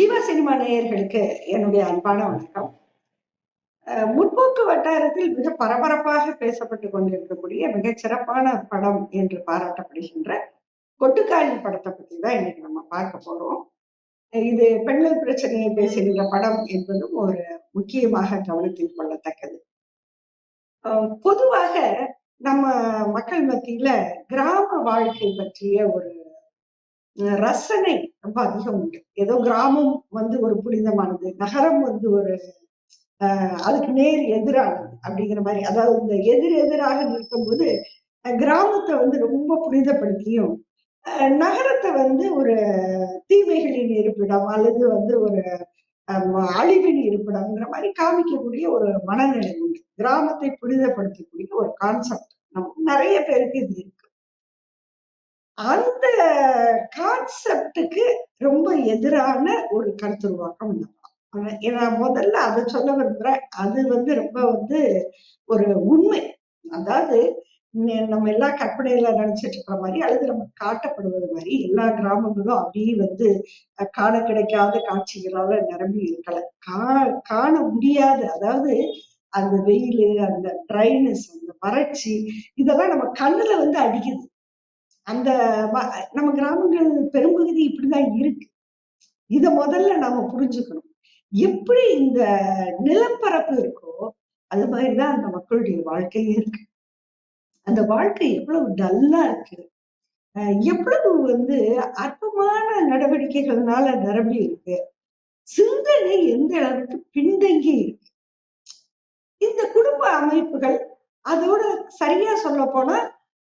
Jeeva cinema நேயர்களுக்கு என்னுடைய அன்பான வணக்கம். முற்போக்கு வட்டாரத்தில் மிக பரபரப்பாக பேசப்பட்டு கொண்டிருக்கக்கூடிய மிகச் சிறப்பான படம் என்று பாராட்டப்படுகின்ற கொட்டுக்காளி படத்தை பத்தி தான் இன்னைக்கு நம்ம பார்க்க போறோம். இது பெண்கள் பிரச்சனையை பேசுகின்ற படம் என்பதும் ஒரு முக்கியமாக கவனத்தில் கொள்ளத்தக்கது. பொதுவாக நம்ம மக்கள் மத்தியில கிராம வாழ்க்கை பற்றிய ஒரு ரசனை ரொம்ப அதிகம் உண்டு. ஏதோ கிராமம் வந்து ஒரு புனிதமானது நகரம் வந்து ஒரு ஆஹ் அதுக்கு நேர் எதிரானது அப்படிங்கிற மாதிரி. அதாவது இந்த எதிர் எதிராக நிறுத்தும் போது கிராமத்தை வந்து ரொம்ப புனிதப்படுத்தியும் நகரத்தை வந்து ஒரு தீமைகளின் இருப்பிடம் அல்லது வந்து ஒரு அழிவின் இருப்பிடம்ங்கிற மாதிரி காமிக்கக்கூடிய ஒரு மனநிலை உண்டு. கிராமத்தை புனிதப்படுத்தக்கூடிய ஒரு கான்செப்ட் நம்ம நிறைய பேருக்கு இது இருக்கு. அந்த கான்செப்டுக்கு ரொம்ப எதிரான ஒரு கருத்துருவாக்கம் இந்த ஏன்னா முதல்ல அதை சொல்ல விரும்புறேன். அது வந்து ரொம்ப வந்து ஒரு உண்மை. அதாவது நம்ம எல்லா கற்பனையில நினைச்சிட்டு இருக்கிற மாதிரி அல்லது நம்ம காட்டப்படுவது மாதிரி எல்லா கிராமங்களும் அப்படியே வந்து காண கிடைக்காத காட்சிகளால நிரம்பி இருக்கல. கா காண முடியாது. அதாவது அந்த வெயில் அந்த ட்ரைனஸ் அந்த வறட்சி இதெல்லாம் நம்ம கண்ணுல வந்து அடிக்குது. அந்த நம்ம கிராமங்கள் பெரும்பகுதி இப்படிதான் இருக்கு. இத முதல்ல நாம புரிஞ்சுக்கணும். எப்படி இந்த நிலப்பரப்பு இருக்கோ அது மாதிரிதான் அந்த மக்களுடைய வாழ்க்கையே இருக்கு. அந்த வாழ்க்கை எவ்வளவு டல்லா இருக்கு. எவ்வளவு வந்து அற்பமான நடவடிக்கைகள்னால நிரம்பி இருக்கு. சிந்தனை எந்த அளவுக்கு பின்தங்கி இருக்கு. இந்த குடும்ப அமைப்புகள் அதோட சரியா சொல்ல போனா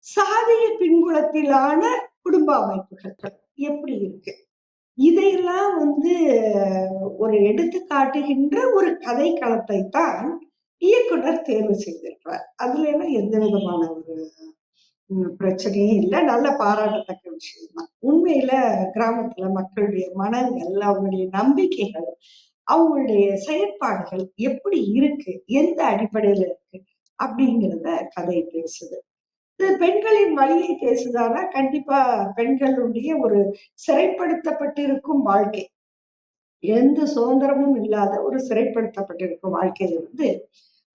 சாதிய பின்புலத்திலான குடும்ப அமைப்புகள் எப்படி இருக்கு? இதையெல்லாம் வந்து ஒரு எடுத்து காட்டுகின்ற ஒரு கதை களத்தை தான் இயக்குனர் தேர்வு செய்திருக்கிறார். அதுல எல்லாம் எந்த விதமான ஒரு பிரச்சனையும் இல்லை. நல்ல பாராட்டத்தக்க விஷயம் தான் உண்மையில கிராமத்துல மக்களுடைய மனங்கள் அவங்களுடைய நம்பிக்கைகள் அவங்களுடைய செயற்பாடுகள் எப்படி இருக்கு? எந்த அடிப்படையில இருக்கு? அப்படிங்கிறத கதை பேசுது. இது பெண்களின் வழியை பேசுதானா? கண்டிப்பா பெண்களுடைய ஒரு சிறைப்படுத்தப்பட்டிருக்கும் வாழ்க்கை. எந்த சுதந்திரமும் இல்லாத ஒரு சிறைப்படுத்தப்பட்டிருக்கும் வாழ்க்கையில வந்து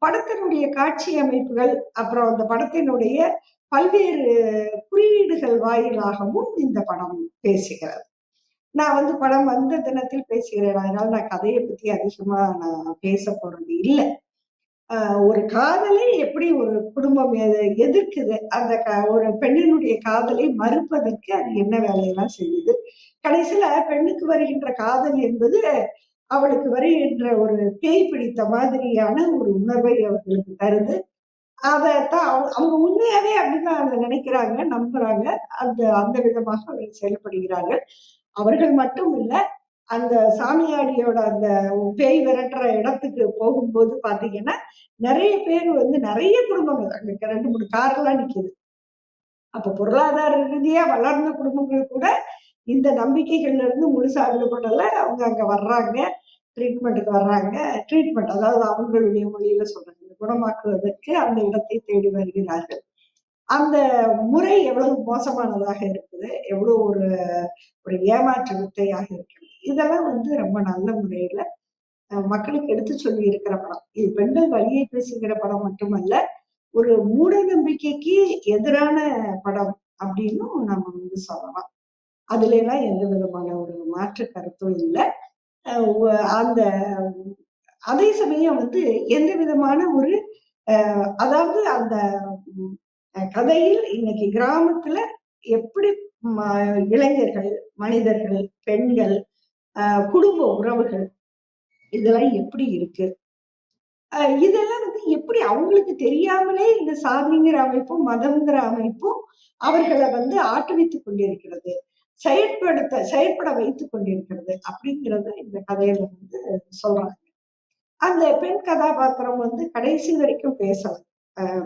படத்தினுடைய காட்சி அமைப்புகள் அப்புறம் அந்த படத்தினுடைய பல்வேறு குறியீடுகள் வாயிலாகவும் இந்த படம் பேசுகிறது. நான் வந்து படம் வந்த தினத்தில் பேசுகிறேன். அதனால நான் கதையை பத்தி அதிகமா நான் பேச போறது இல்லை. ஒரு காதலை எப்படி ஒரு குடும்பம் எதிர்க்குது? அந்த ஒரு பெண்ணினுடைய காதலை மறுப்பதற்கு அது என்ன வேலையெல்லாம் செய்யுது? கடைசியில பெண்ணுக்கு வருகின்ற காதல் என்பது அவளுக்கு வருகின்ற ஒரு பேய் பிடித்த மாதிரியான ஒரு உணர்வை அவர்களுக்கு தருது. அதைத்தான் அவங்க உண்மையாவே அப்படிதான் அதை நினைக்கிறாங்க நம்புறாங்க. அந்த அந்த விதமாக அவர்கள் செயல்படுகிறார்கள். அவர்கள் மட்டும் இல்லை அந்த சாமியாடியோட அந்த பேய் விரட்டுற இடத்துக்கு போகும்போது பாத்தீங்கன்னா நிறைய பேர் வந்து நிறைய குடும்பங்கள் அங்க ரெண்டு மூணு கார்லாம் நிக்குது. அப்ப பொருளாதார ரீதியா வளர்ந்த குடும்பங்கள் கூட இந்த நம்பிக்கைகள்ல இருந்து முழுசா விடுபடல. அவங்க அங்க வர்றாங்க ட்ரீட்மெண்ட்டுக்கு வர்றாங்க. ட்ரீட்மெண்ட் அதாவது அவங்களுடைய மொழியில சொல்றாங்க குணமாக்குவதற்கு அந்த இடத்தை தேடி வருகிறார்கள். அந்த முறை எவ்வளவு மோசமானதாக இருக்குது எவ்வளவு ஒரு ஒரு ஏமாற்று வித்தையாக இருக்கிறது இதெல்லாம் வந்து ரொம்ப நல்ல முறையில மக்களுக்கு எடுத்து சொல்லி இருக்கிற படம். இது பெண்கள் வழியை பேசுகிற படம் மட்டுமல்ல ஒரு மூட நம்பிக்கைக்கு எதிரான படம் அப்படின்னும் நம்ம வந்து சொல்லலாம். அதுல எல்லாம் எந்த விதமான ஒரு மாற்று கருத்தும் இல்லை. அந்த அதே சமயம் வந்து எந்த விதமான ஒரு அதாவது அந்த கதையில் இன்னைக்கு கிராமத்துல எப்படி இளைஞர்கள் மனிதர்கள் பெண்கள் குடும்ப உறவுகள் இதெல்லாம் எப்படி இருக்கு? இதெல்லாம் வந்து எப்படி அவங்களுக்கு தெரியாமலே இந்த சாதிங்கிற அமைப்பும் மதம்ங்கிற அமைப்பும் அவர்களை வந்து ஆட்டுவித்துக் கொண்டிருக்கிறது செயற்படுத்த செயற்பட வைத்துக் கொண்டிருக்கிறது அப்படிங்கிறத இந்த கதையில வந்து சொல்றாங்க. அந்த பெண் கதாபாத்திரம் வந்து கடைசி வரைக்கும் பேசல.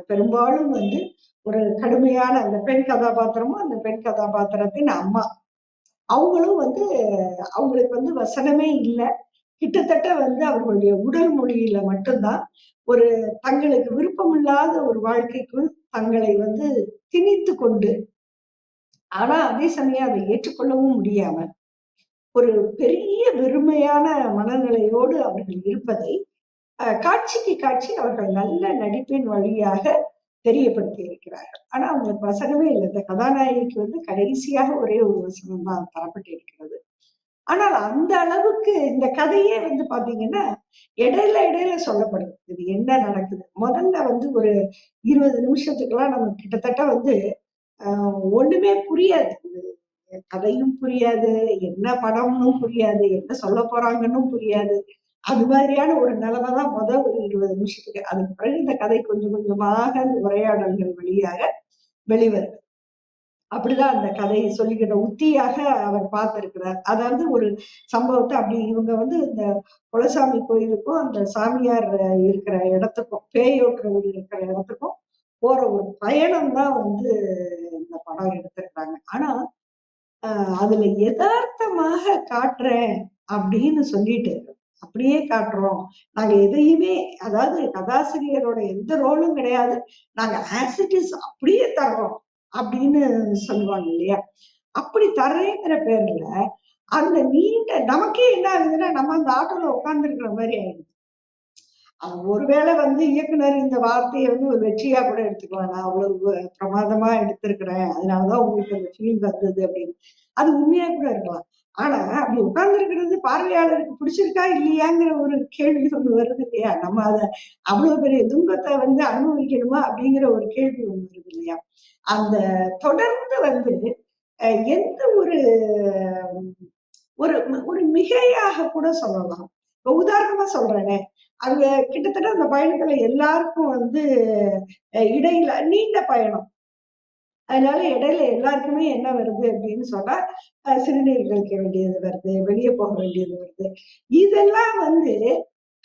பெரும்பாலும் வந்து ஒரு கடுமையான அந்த பெண் கதாபாத்திரமும் அந்த பெண் கதாபாத்திரத்தின் அம்மா. அவங்களும் வந்து அவங்களுக்கு வந்து வசனமே இல்லை. கிட்டத்தட்ட வந்து அவர்களுடைய உடல் மொழியில மட்டும்தான் ஒரு தங்களுக்கு விருப்பமில்லாத ஒரு வாழ்க்கைக்குள் தங்களை வந்து திணித்து கொண்டு ஆனா அதே சமயம் அதை ஏற்றுக்கொள்ளவும் முடியாம ஒரு பெரிய வெறுமையான மனநிலையோடு அவர்கள் இருப்பதை அஹ், காட்சிக்கு காட்சி அவர்கள் நல்ல நடிப்பின் வழியாக தெரியப்படுத்தி இருக்கிறார்கள். ஆனா அவங்களுக்கு வசனமே இல்லை. இந்த கதாநாயகிக்கு வந்து கடைசியாக ஒரே ஒரு வசனம் தான் தரப்பட்டு இருக்கிறது. ஆனால் அந்த அளவுக்கு இந்த கதையே வந்து பாத்தீங்கன்னா இடையில இடையில சொல்லப்படுது. இது என்ன நடக்குது? முதல்ல வந்து ஒரு இருபது நிமிஷத்துக்கெல்லாம் நமக்கு கிட்டத்தட்ட வந்து ஆஹ் ஒண்ணுமே புரியாது. கதையும் புரியாது. என்ன படம்னும் புரியாது. என்ன சொல்ல போறாங்கன்னு புரியாது. அது மாதிரியான ஒரு நிலைமை தான் முதல் ஒரு இருபது நிமிஷத்துக்கு. அதுக்கு பிறகு இந்த கதை கொஞ்சம் கொஞ்சமாக அந்த உரையாடல்கள் வழியாக வெளிவருது அப்படிதான் அந்த கதையை சொல்லிக்கிற உத்தியாக அவர் பார்த்திருக்கிறார். அதாவது ஒரு சம்பவத்தை அப்படி இவங்க வந்து இந்த குலசாமி கோயிலுக்கும் அந்த சாமியார் இருக்கிற இடத்துக்கும் பேயோட்டுறவர் இருக்கிற இடத்துக்கும் போற ஒரு பயணம் தான் வந்து இந்த படம் எடுத்திருக்கிறாங்க. ஆனா அதுல யதார்த்தமாக காட்டுறேன் அப்படின்னு சொல்லிட்டு அப்படியே காட்டுறோம். நாங்க எதையுமே அதாவது கதாசிரியரோட எந்த ரோலும் கிடையாது. நாங்க ஆசிட்டிஸ் அப்படியே தர்றோம் அப்படின்னு சொல்லுவாங்க இல்லையா? அப்படி தர்றேங்கிற பேர்ல அந்த நீண்ட நமக்கே என்ன ஆகுதுன்னா நம்ம அந்த ஆட்டோல உட்கார்ந்து இருக்கிற மாதிரி ஆயிடுது. ஒருவேளை வந்து இயக்குனர் இந்த வார்த்தையை வந்து ஒரு வெற்றியா கூட எடுத்துக்கலாம். நான் அவ்வளவு பிரமாதமா எடுத்திருக்கிறேன். அதனாலதான் உங்களுக்கு அந்த ஃபீல் வந்தது அப்படின்னு. அது உண்மையா கூட இருக்கலாம். ஆனா அப்படி உட்கார்ந்து இருக்கிறது பார்வையாளருக்கு பிடிச்சிருக்கா இல்லையாங்கிற ஒரு கேள்வி ஒண்ணு வருது இல்லையா? நம்ம அத அவ்வளவு பெரிய துன்பத்தை வந்து அனுபவிக்கணுமா அப்படிங்கிற ஒரு கேள்வி ஒண்ணு வருது இல்லையா? அந்த தொடர்ந்து வந்து எந்த ஒரு ஒரு ஒரு மிகையாக கூட சொல்லலாம். இப்ப உதாரணமா சொல்றேனே. அங்க கிட்டத்தட்ட அந்த பயணத்துல எல்லாருக்கும் வந்து இடையில நீண்ட பயணம். அதனால இடையில எல்லாருக்குமே என்ன வருது அப்படின்னு சொன்னா சிறுநீர் கழிக்க வேண்டியது வருது வெளியே போக வேண்டியது வருது. இதெல்லாம் வந்து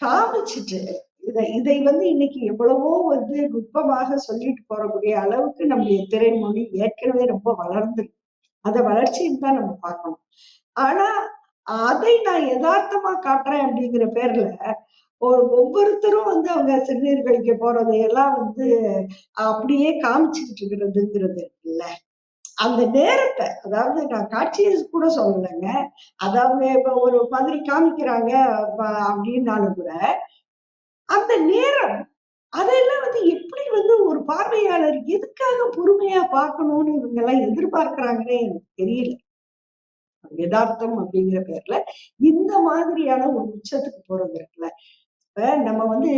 காமிச்சிட்டு இதை இதை வந்து இன்னைக்கு எவ்வளவோ வந்து நுட்பமாக சொல்லிட்டு போறக்கூடிய அளவுக்கு நம்முடைய திரைமொழி ஏற்கனவே ரொம்ப வளர்ந்துருக்கு அந்த வளர்ச்சியும் தான் நம்ம பார்க்கணும். ஆனா அதை நான் யதார்த்தமா காட்டுறேன் அப்படிங்கிற பேர்ல ஒவ்வொருத்தரும் வந்து அவங்க சிறுநீர் கழிக்க போறதையெல்லாம் வந்து அப்படியே காமிச்சுக்கிட்டு இருக்கிறதுங்கிறது இல்ல. அந்த நேரத்தை அதாவது நான் காட்சியை கூட சொல்லலைங்க. அதாவது இப்ப ஒரு மாதிரி காமிக்கிறாங்க அப்படின்னாலும் கூட அந்த நேரம் அதெல்லாம் வந்து எப்படி வந்து ஒரு பார்வையாளர் எதுக்காக பொறுமையா பார்க்கணும்னு இவங்க எல்லாம் எதிர்பார்க்கிறாங்கன்னே எனக்கு தெரியல. யதார்த்தம் அப்படிங்கிற பேர்ல இந்த மாதிரியான ஒரு உச்சத்துக்கு போறது இருக்குல்ல. நம்ம வந்து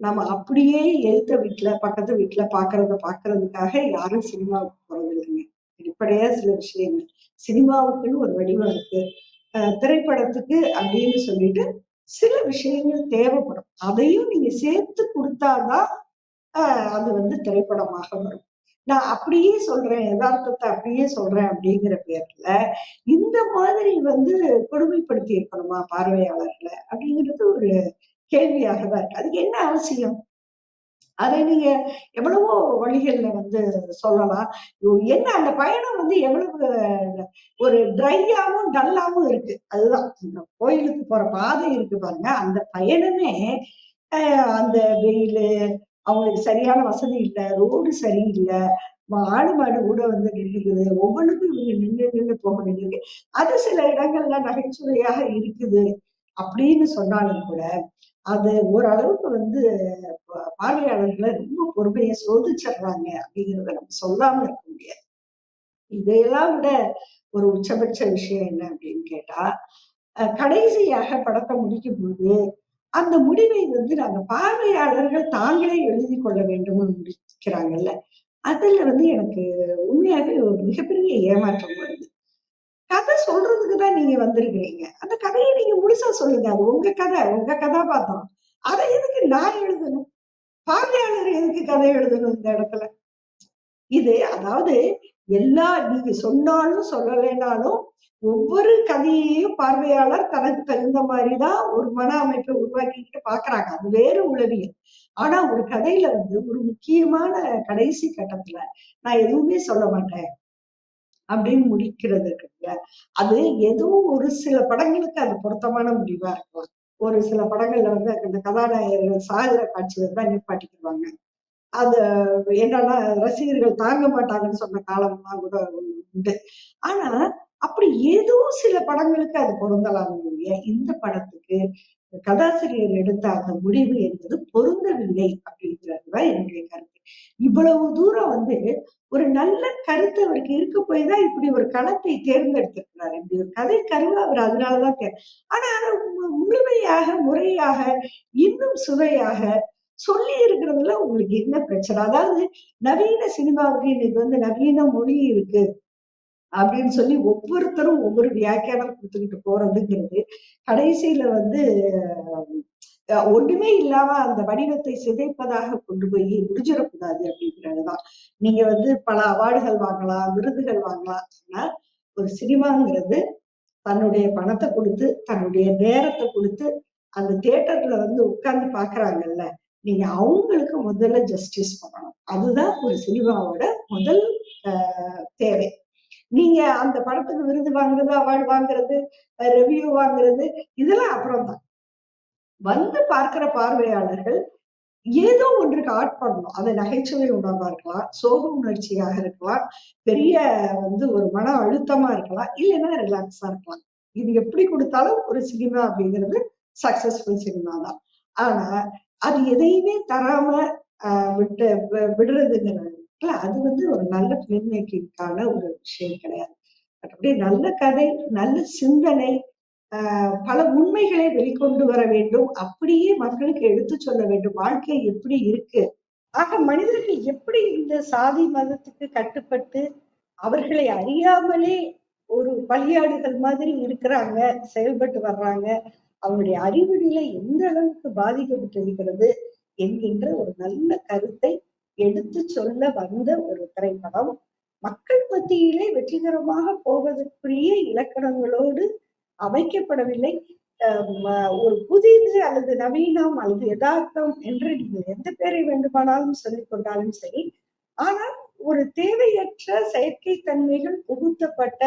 நம்ம அப்படியே எழுத்த வீட்டுல பக்கத்து வீட்டுல பாக்குறத பாக்குறதுக்காக யாரும் சினிமாவுக்கு போறது இல்லைங்க. வெளிப்படையா சில விஷயங்கள். சினிமாவுக்குன்னு ஒரு வடிவம் இருக்கு. திரைப்படத்துக்கு அப்படின்னு சொல்லிட்டு சில விஷயங்கள் தேவைப்படும். அதையும் நீங்க சேர்த்து கொடுத்தாதான் ஆஹ் அது வந்து திரைப்படமாக வரும். நான் அப்படியே சொல்றேன் யதார்த்தத்தை அப்படியே சொல்றேன் அப்படிங்கிற பேர்ல இந்த மாதிரி வந்து கொடுமைப்படுத்தி இருக்கணுமா பார்வையாளர்களை அப்படிங்கிறது ஒரு கேள்வியாக தான் இருக்கு அதுக்கு என்ன அவசியம்? அதை நீங்க எவ்வளவோ வழிகள்ல வந்து சொல்லலாம். என்ன அந்த பயணம் வந்து எவ்வளவு ஒரு ட்ரையாவும் டல்லாவும் இருக்கு. அதுதான். இந்த கோயிலுக்கு போற பாதை இருக்கு பாருங்க. அந்த பயணமே அந்த வெயிலு அவங்களுக்கு சரியான வசதி இல்லை ரோடு சரியில்லை ஆடு மாடு கூட வந்து நின்றுக்குது ஒவ்வொன்றுக்கும் இவங்க நின்று நின்று போக வேண்டியது அது சில இடங்கள்ல நகைச்சுவையாக இருக்குது. அப்படின்னு சொன்னாலும் கூட அது ஓரளவுக்கு வந்து ப- பார்வையாளர்களை ரொம்ப பொறுமையை சோதிச்சிடுறாங்க அப்படிங்கிறத நம்ம சொல்லாம இருக்க முடியாது. இதையெல்லாம் விட ஒரு உச்சபட்ச விஷயம் என்ன அப்படின்னு கேட்டா கடைசியாக படத்தை முடிக்கும் போது அந்த முடிவை வந்து நாங்க பார்வையாளர்கள் தாங்களே எழுதி கொள்ள வேண்டும்னு முடிக்கிறாங்கல்ல அதுல வந்து எனக்கு உண்மையாகவே ஒரு மிகப்பெரிய ஏமாற்றம் வருது. கதை சொல்றதுக்கு தான் நீங்க வந்திருக்கிறீங்க. அந்த கதையை நீங்க முழுசா சொல்லுங்க. அது உங்க கதை உங்க கதாபாத்திரம். அதை எதுக்கு நான் எழுதணும்? பார்வையாளர் எதுக்கு கதை எழுதணும் இந்த இடத்துல? இது அதாவது எல்லா நீங்க சொன்னாலும் சொல்லலைனாலும் ஒவ்வொரு கதையையும் பார்வையாளர் தனக்கு தகுந்த மாதிரிதான் ஒரு மன அமைப்பை உருவாக்கிட்டு பாக்குறாங்க அது வேறு உளவியல். ஆனா ஒரு கதையில வந்து ஒரு முக்கியமான கடைசி கட்டத்துல நான் எதுவுமே சொல்ல மாட்டேன். அப்படின்னு முடிக்கிறது கிடையாது அது ஏதோ ஒரு சில படங்களுக்கு அது பொருத்தமான முடிவா இருக்கலாம் ஒரு சில படங்கள்ல வந்து அந்த கதாநாயகர்கள் சாகிற காட்சியை தான் நிப்பாட்டிக்குவாங்க அது என்னன்னா ரசிகர்கள் தாங்க மாட்டாங்கன்னு சொன்ன காலம்லாம் கூட உண்டு. ஆனா அப்படி ஏதோ சில படங்களுக்கு அது பொருந்தலாம் இந்த படத்துக்கு கதாசிரியர் எடுத்த அந்த முடிவு என்பது பொருந்தவில்லை அப்படிங்கிறதுதான் என்னுடைய கருத்து. இவ்வளவு தூரம் வந்து ஒரு நல்ல கருத்து அவருக்கு இருக்க போய் தான் இப்படி ஒரு களத்தை தேர்ந்தெடுத்திருக்கிறார் இப்படி ஒரு கதை கருவா அவர் அதனாலதான் தே ஆனா முழுமையாக முறையாக இன்னும் சுவையாக சொல்லி இருக்கிறதுல உங்களுக்கு என்ன பிரச்சனை? அதாவது நவீன சினிமாவுக்கு இன்னைக்கு வந்து நவீன மொழி இருக்கு. அப்படின்னு சொல்லி ஒவ்வொருத்தரும் ஒவ்வொரு வியாக்கியானம் கொடுத்துக்கிட்டு போறதுங்கிறது கடைசியில வந்து ஒண்ணுமே இல்லாம அந்த வடிவத்தை சிதைப்பதாக கொண்டு போய் முடிஞ்சிடக்கூடாது அப்படிங்கிறதுதான். நீங்க வந்து பல அவார்டுகள் வாங்கலாம் விருதுகள் வாங்கலாம். ஆனா ஒரு சினிமாங்கிறது தன்னுடைய பணத்தை கொடுத்து தன்னுடைய நேரத்தை கொடுத்து அந்த தியேட்டர்ல வந்து உட்கார்ந்து பாக்குறாங்கல்ல நீங்க அவங்களுக்கு முதல்ல ஜஸ்டிஸ் பண்ணணும். அதுதான் ஒரு சினிமாவோட முதல் ஆஹ், தேவை. நீங்க அந்த படத்துக்கு விருது வாங்குறது அவார்டு வாங்குறது ரிவ்யூ வாங்குறது இதெல்லாம் அப்புறம் தான் வந்து பார்க்கிற பார்வையாளர்கள் ஏதோ ஒன்றுக்கு ஆட் பண்ணணும். அது நகைச்சுவை உணர்வா இருக்கலாம் சோக உணர்ச்சியாக இருக்கலாம் பெரிய வந்து ஒரு மன அழுத்தமா இருக்கலாம் இல்லைன்னா ரிலாக்ஸா இருக்கலாம். இது எப்படி கொடுத்தாலும் ஒரு சினிமா அப்படிங்கிறது சக்சஸ்ஃபுல் சினிமா தான். ஆனா அது எதையுமே தராம ஆஹ் விட்டு விடுறதுங்கிறது இருக்குல்ல, அது வந்து ஒரு நல்ல பிலிம் மேக்கிங்கான ஒரு விஷயம் கிடையாது. மற்றபடி நல்ல கதை நல்ல சிந்தனை ஆஹ் பல உண்மைகளை வெளிக்கொண்டு வர வேண்டும். அப்படியே மக்களுக்கு எடுத்து சொல்ல வேண்டும். வாழ்க்கை எப்படி இருக்கு? ஆக மனிதர்கள் எப்படி இந்த சாதி மதத்துக்கு கட்டுப்பட்டு அவர்களை அறியாமலே ஒரு பலியாடுகள் மாதிரி இருக்கிறாங்க செயல்பட்டு வர்றாங்க அவங்களுடைய அறிவு நிலை எந்த அளவுக்கு பாதிக்கப்பட்டு இருக்கிறது என்கின்ற ஒரு நல்ல கருத்தை எடுத்து சொல்ல வந்த ஒரு திரைப்படம். மக்கள் மத்தியிலே வெற்றிகரமாக போவதற்குரிய இலக்கணங்களோடு அமைக்கப்படவில்லை. அஹ் ஒரு புதிது அல்லது நவீனம் அல்லது யதார்த்தம் என்று நீங்கள் எந்த பேரை வேண்டுமானாலும் சொல்லிக் கொண்டாலும் சரி. ஆனால் ஒரு தேவையற்ற செயற்கை தன்மைகள் புகுத்தப்பட்ட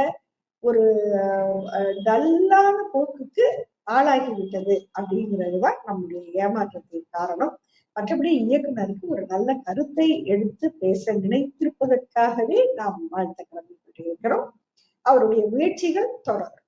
ஒரு அஹ், டல்லான போக்குக்கு ஆளாகிவிட்டது அப்படிங்கிறதுதான் நம்முடைய ஏமாற்றத்தின் காரணம். மற்றபடி இயக்குனருக்கு ஒரு நல்ல கருத்தை எடுத்து பேச நினைத்திருப்பதற்காகவே நாம் வாழ்த்த கடமைப்பட்டிருக்கிறோம் அவருடைய முயற்சிகள் தொடரும்.